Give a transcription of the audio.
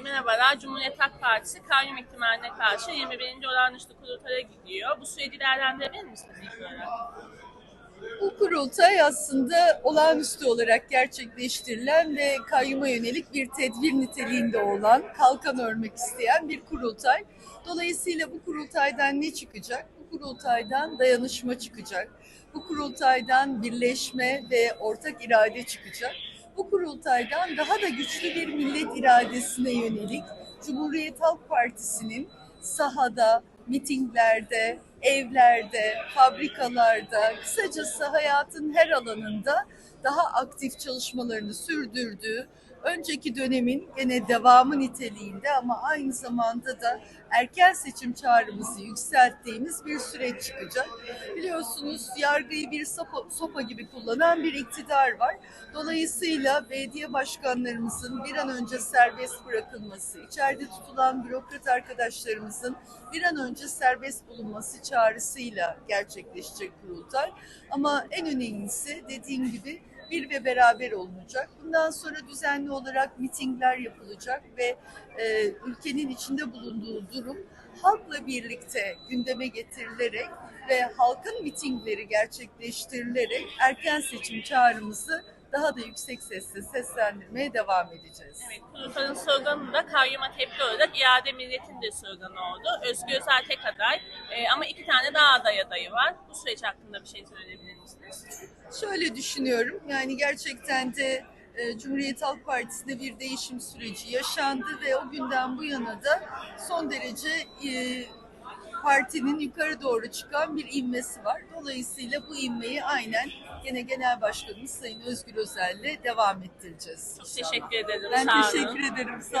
E, merhabalar, Cumhuriyet Halk Partisi kayyum ihtimaline karşı 21. olağanüstü kurultaya gidiyor. Bu süreci değerlendirebilir misiniz ilk olarak? Bu kurultay aslında olağanüstü olarak gerçekleştirilen ve kayyuma yönelik bir tedbir niteliğinde olan, kalkan örmek isteyen bir kurultay. Dolayısıyla bu kurultaydan ne çıkacak? Bu kurultaydan dayanışma çıkacak. Bu kurultaydan birleşme ve ortak irade çıkacak. Bu kurultaydan daha da güçlü bir millet iradesine yönelik Cumhuriyet Halk Partisi'nin sahada, mitinglerde, evlerde, fabrikalarda, kısacası hayatın her alanında daha aktif çalışmalarını sürdürdüğü, önceki dönemin gene devamı niteliğinde ama aynı zamanda da erken seçim çağrımızı yükselttiğimiz bir süreç çıkacak. Biliyorsunuz yargıyı bir sopa, sopa gibi kullanan bir iktidar var. Dolayısıyla belediye başkanlarımızın bir an önce serbest bırakılması, içeride tutulan bürokrat arkadaşlarımızın bir an önce serbest bulunması çağrısıyla gerçekleşecek kurultay. Ama en önemlisi dediğim gibi bir ve beraber olunacak. Bundan sonra düzenli olarak mitingler yapılacak ve e, ülkenin içinde bulunduğu durum halkla birlikte gündeme getirilerek ve halkın mitingleri gerçekleştirilerek erken seçim çağrımızı daha da yüksek sesle seslendirmeye devam edeceğiz. Evet, kurultayın sloganı da kayyuma tepki olarak iade milletin de sloganı oldu. Özgür Özel tek aday E, ama iki tane daha aday adayı var. Bu süreç hakkında bir şey söyleyebilir misiniz? Şöyle düşünüyorum yani gerçekten de e, Cumhuriyet Halk Partisi'nde bir değişim süreci yaşandı ve o günden bu yana da son derece e, partinin yukarı doğru çıkan bir inmesi var. Dolayısıyla bu inmeyi aynen gene Genel Başkanımız Sayın Özgür Özel'le devam ettireceğiz. Çok teşekkür ederim. Ben sağ olun. teşekkür ederim. Sağ